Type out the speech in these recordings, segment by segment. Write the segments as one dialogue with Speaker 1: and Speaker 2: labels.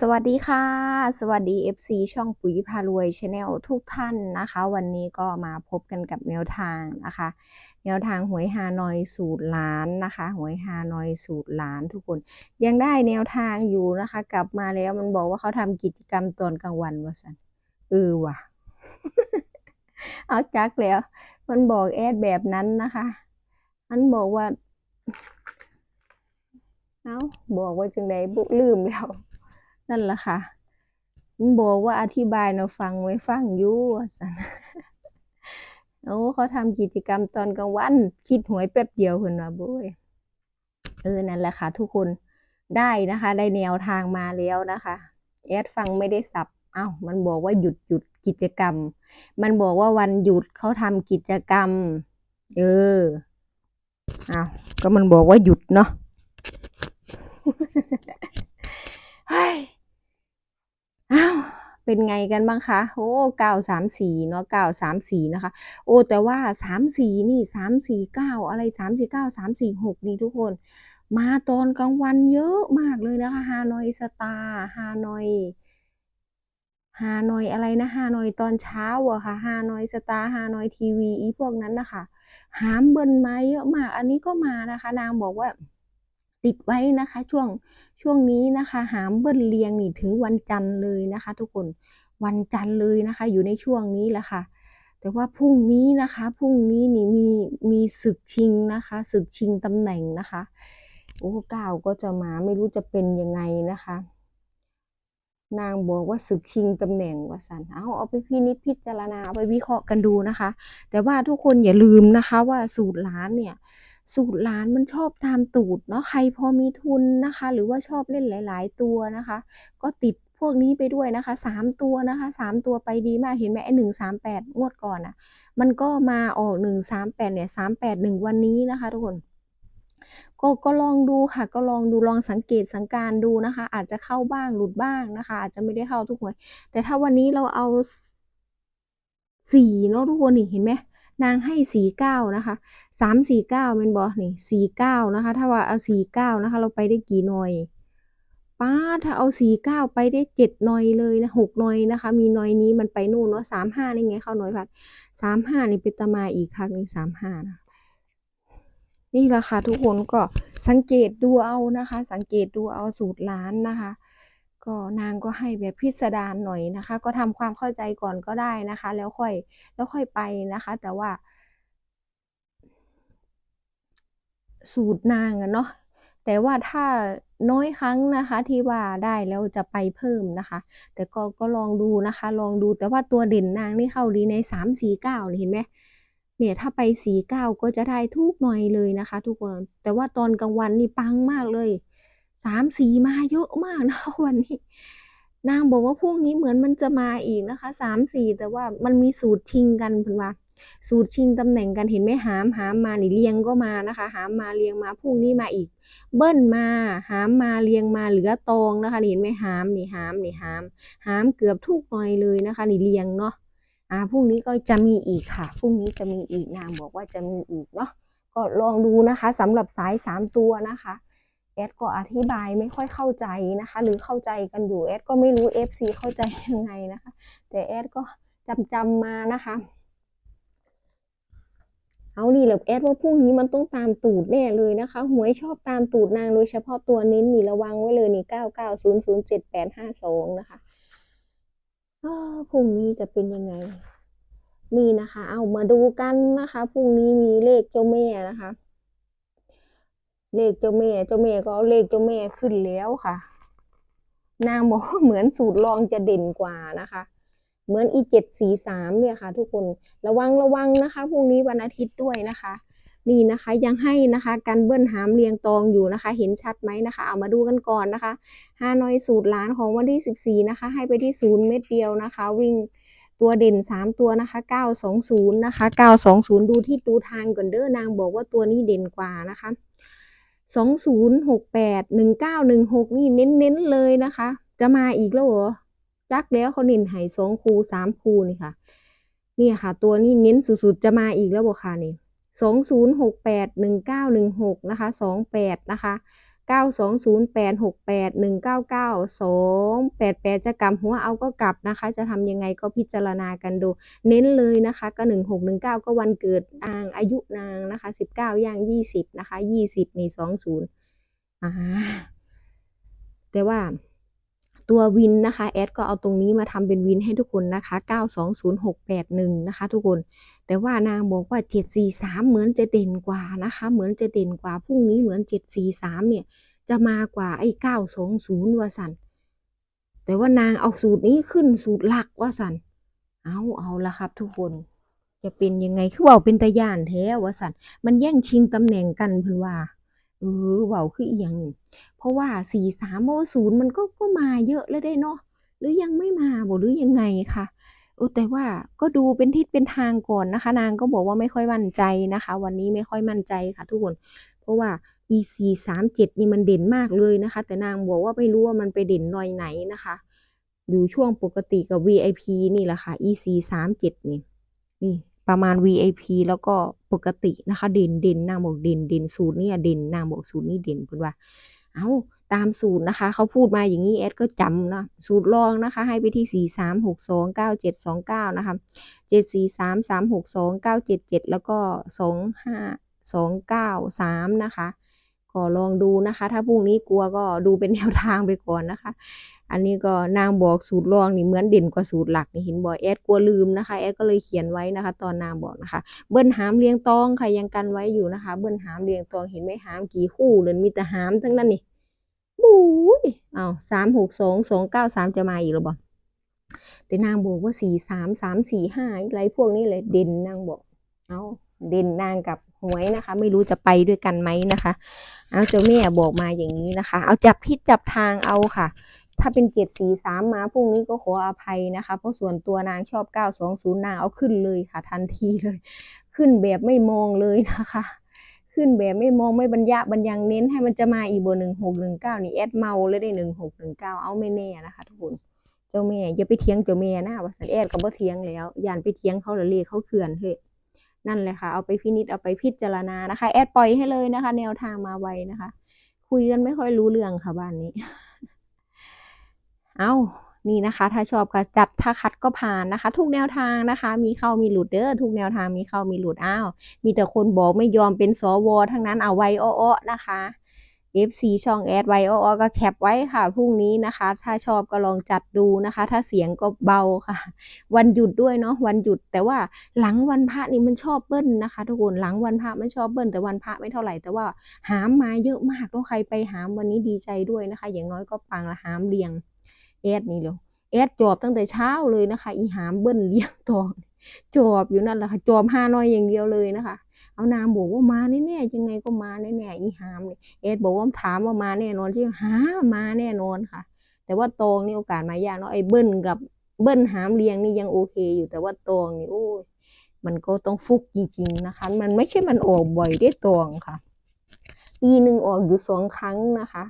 Speaker 1: สวัสดีค่ะ สวัสดี FC ช่องปุ๋ยพารวยชาแนลทุกท่านนะคะ วันนี้ก็มาพบกันกับแนวทางนะคะ แนวทางหวยฮานอยสูตรล้านนะคะหวยฮานอยสูตรล้านทุกคน ยังได้แนวทางอยู่นะคะ กลับมาแล้วมันบอกว่าเขาทำกิจกรรมตอนกลางวันว่าสันเออว่ะ เอาจักแล้ว มันบอกแอดแบบนั้นนะคะมันบอกว่า เอ้าบอกว่าจังไดบุลืมแล้ว นั่นแหละค่ะมันบอกว่าอธิบายเราฟังไว้ฟังอยู่สันโอ้เขาทำกิจกรรมตอนกลางวัน คิดหวยแป๊บเดียวคุณว่าบุ้ยเออนั่นแหละค่ะ ทุกคนได้นะคะ ได้แนวทางมาแล้วนะคะแอดฟังไม่ได้สับเอ้ามันบอกว่าหยุดหยุดกิจกรรม มันบอกว่าวันหยุดเขาทำกิจกรรม เอออ้าวก็มันบอกว่าหยุดเนาะ เป็นไงกันบ้างคะโอ้เก้าสามสี่เนาะเก้าสามสี่นะคะ โอ้แต่ว่าสามสี่นี่สามสี่เก้าอะไรสามสี่เก้าสามสี่หกนี่ทุกคน มาตอนกลางวันเยอะมากเลยนะคะฮานอยสตาร์ฮานอยฮานอยอะไรนะฮานอยตอนเช้าอะค่ะฮานอยสตาร์ฮานอยทีวีอีพวกนั้นนะคะหามเบิ้ลมาเยอะมาก อันนี้ก็มานะคะ นางบอกว่า ติดไว้นะคะช่วงช่วงนี้นะคะ หามเบิ้ลเรียงนี่ถึงวันจันทร์เลยนะคะ ทุกคนวันจันทร์เลยนะคะ อยู่ในช่วงนี้แหละค่ะ แต่ว่าพรุ่งนี้นะคะพรุ่งนี้นี่มีมีศึกชิงนะคะศึกชิงตำแหน่งนะคะโอ้ก้าวก็จะมาไม่รู้จะเป็นยังไงนะคะ นางบอกว่าศึกชิงตำแหน่งว่าสันเอาเอาไปพินิจพิจารณาเอาไปวิเคราะห์กันดูนะคะ แต่ว่าทุกคนอย่าลืมนะคะว่าสูตรล้านเนี่ย สูตรล้านมันชอบตามตูดเนาะใครพอมีทุนนะคะ หรือว่าชอบเล่นหลาย ๆ ตัวนะคะ ก็ติดพวกนี้ไปด้วยนะคะสามตัวนะคะสามตัวไปดีมากเห็นไหมไอ้หนึ่งสามแปดงวดก่อนอะ มันก็มาออกหนึ่งสามแปดเนี่ยสามแปดหนึ่งวันนี้นะคะทุกคนก็ก็ลองดูค่ะ ก็ลองดูลองสังเกตสังการดูนะคะ อาจจะเข้าบ้างหลุดบ้างนะคะ อาจจะไม่ได้เข้าทุกหวยแต่ถ้าวันนี้เราเอาสี่เนาะทุกคนนี่เห็นไหม นางให้สี่เก้านะคะสามสี่เก้าเป็นบอนี่สี่เก้านะคะ ถ้าว่าเอาสี่เก้านะคะ เราไปได้กี่หน่อยป้าถ้าเอาสี่เก้าไปได้เจ็ดหน่อยเลยนะหกหน่อยนะคะ มีหน่อยนี้มันไปนู่นเนาะสามห้านี่ไงเข้าหน่อยพัดสามห้านี่เป็นตมาอีกครั้งนี่สามห้านะนี่แหละค่ะทุกคนก็สังเกตดูเอานะคะ สังเกตดูเอาสูตรร้านนะคะ ก็นางก็ให้แบบพิสดารหน่อยนะคะ ก็ทำความเข้าใจก่อนก็ได้นะคะ แล้วค่อยแล้วค่อยไปนะคะ แต่ว่า สูตรนางอะเนาะแต่ว่าถ้าน้อยครั้งนะคะ ที่ว่าได้แล้วจะไปเพิ่มนะคะ แต่ก็ก็ลองดูนะคะ ลองดูแต่ว่าตัวเด่นนางนี่เข้าดีในสามสี่เก้าเห็นไหมเนี่ยถ้าไปสี่เก้าก็จะได้ทุกหน่อยเลยนะคะ ทุกคนแต่ว่าตอนกลางวันนี่ปังมากเลย สามสีมาเยอะมากนะคะวันนี้ นางบอกว่าพรุ่งนี้เหมือนมันจะมาอีกนะคะสามสี่แต่ว่ามันมีสูตรชิงกันเพิ่อนว่า สูตรชิงตำแหน่งกันเห็นไหมหามหามมานี่เรียงก็มานะคะ หามมาเรียงมาพรุ่งนี้มาอีก เบิ้ลมาหามมาเรียงมาเหลือตองนะคะเห็นไหมหามนี่หามนี่หาม หามเกือบทุกหน่อยเลยนะคะ นี่เรียงเนาะอ่าพรุ่งนี้ก็จะมีอีกค่ะพรุ่งนี้จะมีอีกนางบอกว่าจะมีอีกเนาะก็ลองดูนะคะสำหรับสายสามตัวนะคะ แอดก็อธิบายไม่ค่อยเข้าใจนะคะ หรือเข้าใจกันอยู่แอดก็ไม่รู้ FC เข้าใจยังไงนะคะ แต่แอดก็จำจำมานะคะ เอานี่แหละแอดว่าพรุ่งนี้มันต้องตามตูดแน่เลยนะคะ หวยชอบตามตูดนางโดยเฉพาะตัวเน้นนี่ระวังไว้เลยนี่เก้าเก้าศูนย์ศูนย์เจ็ดแปดห้าสองนะคะอ้าวพรุ่งนี้จะเป็นยังไงนี่นะคะ เอามาดูกันนะคะ พรุ่งนี้มีเลขเจ้าแม่นะคะ เลขเจ้าแม่เจ้าแม่ก็เอาเลขเจ้าแม่ขึ้นแล้วค่ะ นางบอกว่าเหมือนสูตรรองจะเด่นกว่านะคะ เหมือนอีเจ็ดสี่สามเนี่ยค่ะ ทุกคนระวังระวังนะคะพรุ่งนี้วันอาทิตย์ด้วยนะคะ นี่นะคะยังให้นะคะ การเบิ้ลหามเรียงตองอยู่นะคะ เห็นชัดไหมนะคะ เอามาดูกันก่อนนะคะฮานอยสูตรล้านของวันที่สิบสี่นะคะ ให้ไปที่ศูนย์เม็ดเดียวนะคะ วิ่งตัวเด่นสามตัวนะคะเก้าสองศูนย์นะคะเก้าสองศูนย์ดูที่ดูทางก่อนเด้อนางบอกว่าตัวนี้เด่นกว่านะคะ สองศูนย์หกแปดหนึ่งเก้าหนึ่งหกนี่เน้นๆเลยนะคะ จะมาอีกแล้วเหรอจักแล้วเขาเน้นให้สองคูสามคูนี่ค่ะ นี่ค่ะ ตัวนี้เน้นสุดๆ จะมาอีกแล้วบอกค่ะนี่สองศูนย์หกแปดหนึ่งเก้าหนึ่งหกนะคะสองแปดนะคะ เก้าสองศูนย์แปดหกแปดหนึ่งเก้าเก้าสองแปดแปดจะกลับหัวเอาก็กลับนะคะ จะทำยังไงก็พิจารณากันดู เน้นเลยนะคะก็หนึ่งหกหนึ่งเก้าก็วันเกิดนางอายุนางนะคะสิบเก้าย่างยี่สิบนะคะยี่สิบนี่สองศูนย์อ่าแต่ว่า ตัววินนะคะแอดก็เอาตรงนี้มาทำเป็นวินให้ทุกคนนะคะ 920681 นะคะ ทุกคน แต่ว่านางบอกว่า 743 เหมือนจะเด่นกว่านะคะ เหมือนจะเด่นกว่าพรุ่งนี้เหมือน 743 เนี่ย จะมากว่าไอ้ 920ว่าสันแต่ว่านางเอาสูตรนี้ขึ้นสูตรหลักว่าสันเอาเอาละครับ ทุกคนจะเป็นยังไงคือว่าเป็นตะยานแท้ว่าสันมันแย่งชิงตำแหน่งกันเพิ่นว่า เออเว่าคืออีหยังเพราะว่า43โม0มันก็ก็มาเยอะแล้วได้เนาะหรือยังไม่มาบ่หรือยังไงคะเออแต่ว่าก็ดูเป็นทิศเป็นทางก่อนนะคะ นางก็บอกว่าไม่ค่อยมั่นใจนะคะ วันนี้ไม่ค่อยมั่นใจค่ะ ทุกคน เพราะว่า e 4 3 7นี่มันเด่นมากเลยนะคะ แต่นางบอกว่าไม่รู้ว่ามันไปเด่นหน่อยไหนนะคะ อยู่ช่วงปกติกับ VIP นี่แหละค่ะ e 4 3 7นี่นี่ ประมาณ VIP แล้วก็ปกตินะคะเด่นเด่นนางบอกเด่นเด่นสูตรนี่เด่นนางบอกสูตรนี่เด่นคุณว่า เอาตามสูตรนะคะเขาพูดมาอย่างนี้แอดก็จำนะสูตรลองนะคะ ให้ไปที่สี่สามหกสองเก้าเจ็ดสองเก้านะคะเจ็ดสี่สามสามหกสองเก้าเจ็ดเจ็ดแล้วก็สองห้าสองเก้าสามนะคะ ก็ลองดูนะคะ ถ้าพรุ่งนี้กลัวก็ดูเป็นแนวทางไปก่อนนะคะ อันนี้ก็นางบอกสูตรรองนี่เหมือนเด่นกว่าสูตรหลักนี่เห็นบอกแอดกลัวลืมนะคะแอดก็เลยเขียนไว้นะคะ ตอนนางบอกนะคะ เบิ้ลหามเรียงตองค่ะยังกันไว้อยู่นะคะ เบิ้ลหามเรียงตองเห็นไหมหามกี่คู่เลยมีแต่หามทั้งนั้นนี่บู๊ยเอาสามหกสองสองเก้าสามจะมาอีกหรือเปล่าแต่นางบอกว่าสี่สามสามสี่ห้าอะไรพวกนี้เลยเด่นนางบอกเอา เด่นนางกับหวยนะคะ ไม่รู้จะไปด้วยกันไหมนะคะ เอาเจ้าแม่บอกมาอย่างนี้นะคะ เอาจับพิษจับทางเอาค่ะ ถ้าเป็นเจ็ดสี่สามมาพรุ่งนี้ก็ขออภัยนะคะ เพราะส่วนตัวนางชอบเก้าสองศูนย์นางเอาขึ้นเลยค่ะ ทันทีเลย ขึ้นแบบไม่มองเลยนะคะ ขึ้นแบบไม่มองไม่บรรยะบรรยังเน้นให้มันจะมาอีกเบอร์หนึ่งหกหนึ่งเก้านี่แอดเมาเลยได้หนึ่งหกหนึ่งเก้าเอาไม่แน่นะคะทุกคนเจ้าแม่อย่าไปเถียงเจ้าแม่นะว่าสันแอดก็บ่เถียงแล้วย่านไปเถียงเขาแล้วเลขเขาเขื่อนเฮ้ นั่นเลยค่ะ เอาไปพินิจเอาไปพิจารณานะคะ แอดปล่อยให้เลยนะคะ แนวทางมาไวนะคะ คุยกันไม่ค่อยรู้เรื่องค่ะบ้านนี้ เอานี่นะคะ ถ้าชอบก็จัดถ้าคัดก็ผ่านนะคะ ทุกแนวทางนะคะ มีเข้ามีหลุดเด้อทุกแนวทางมีเข้ามีหลุดอ้าวมีแต่คนบอกไม่ยอมเป็นสวทั้งนั้นเอาไว้อ้อๆนะคะ FC ช่องแอดไว้ออก็แคปไว้ค่ะพรุ่งนี้นะคะ ถ้าชอบก็ลองจัดดูนะคะ ถ้าเสียงก็เบาค่ะ วันหยุดด้วยเนาะวันหยุด แต่ว่าหลังวันพระนี่มันชอบเบิ้ลนะคะ ทุกคนหลังวันพระมันชอบเบิ้ลแต่วันพระไม่เท่าไหร่แต่ว่าหามมาเยอะมากแล้วใครไปหามวันนี้ดีใจด้วยนะคะ อย่างน้อยก็ปังละหามเรียงแอดนี่เลยแอดจอบตั้งแต่เช้าเลยนะคะ อีหามเบิ้ลเลี้ยงตองจอบอยู่นั่นแหละค่ะจอบห้าน้อยอย่างเดียวเลยนะคะ เอานามบอกว่ามาแน่ๆยังไงก็มาแน่ๆอีหามเนี่ยแอดบอกว่าถามว่ามาแน่นอนที่หามาแน่นอนค่ะ แต่ว่าตองนี่โอกาสมายากเนาะไอ้เบิ้ลกับเบิ้ลหามเลียงนี่ยังโอเคอยู่แต่ว่าตองนี่โอ้ยมันก็ต้องฟุกจริงๆนะคะ มันไม่ใช่มันออกบ่อยได้ตองค่ะ ปีหนึ่งออกอยู่สองครั้งนะคะ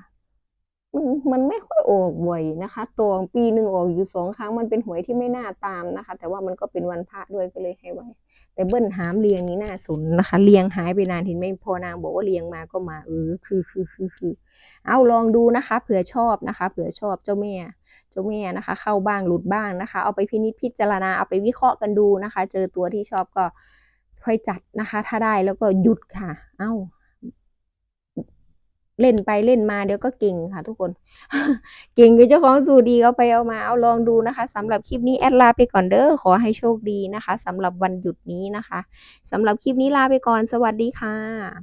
Speaker 1: มันมันไม่ค่อยออกบ่อยนะคะ ตองปีหนึ่งออกอยู่สองครั้ง มันเป็นหวยที่ไม่น่าตามนะคะ แต่ว่ามันก็เป็นวันพระด้วยก็เลยให้ไว้ แต่เบิ้ลหามเรียงนี้น่าสนนะคะเรียงหายไปนานเห็นไม่พอนางบอกว่าเรียงมาก็มาเออคือคือคือคือเอาลองดูนะคะเผื่อชอบนะคะเผื่อชอบเจ้าแม่เจ้าแม่นะคะ เข้าบ้างหลุดบ้างนะคะ เอาไปพินิจพิจารณาเอาไปวิเคราะห์กันดูนะคะ เจอตัวที่ชอบก็ค่อยจัดนะคะ ถ้าได้แล้วก็หยุดค่ะ เอ้า เล่นไปเล่นมาเดี๋ยวก็เก่งค่ะทุกคน เก่งกับเจ้าของสูตรดีเอาไปเอามาเอาลองดูนะคะสำหรับคลิปนี้แอดลาไปก่อนเด้อขอให้โชคดีนะคะสำหรับวันหยุดนี้นะคะสำหรับคลิปนี้ลาไปก่อนสวัสดีค่ะ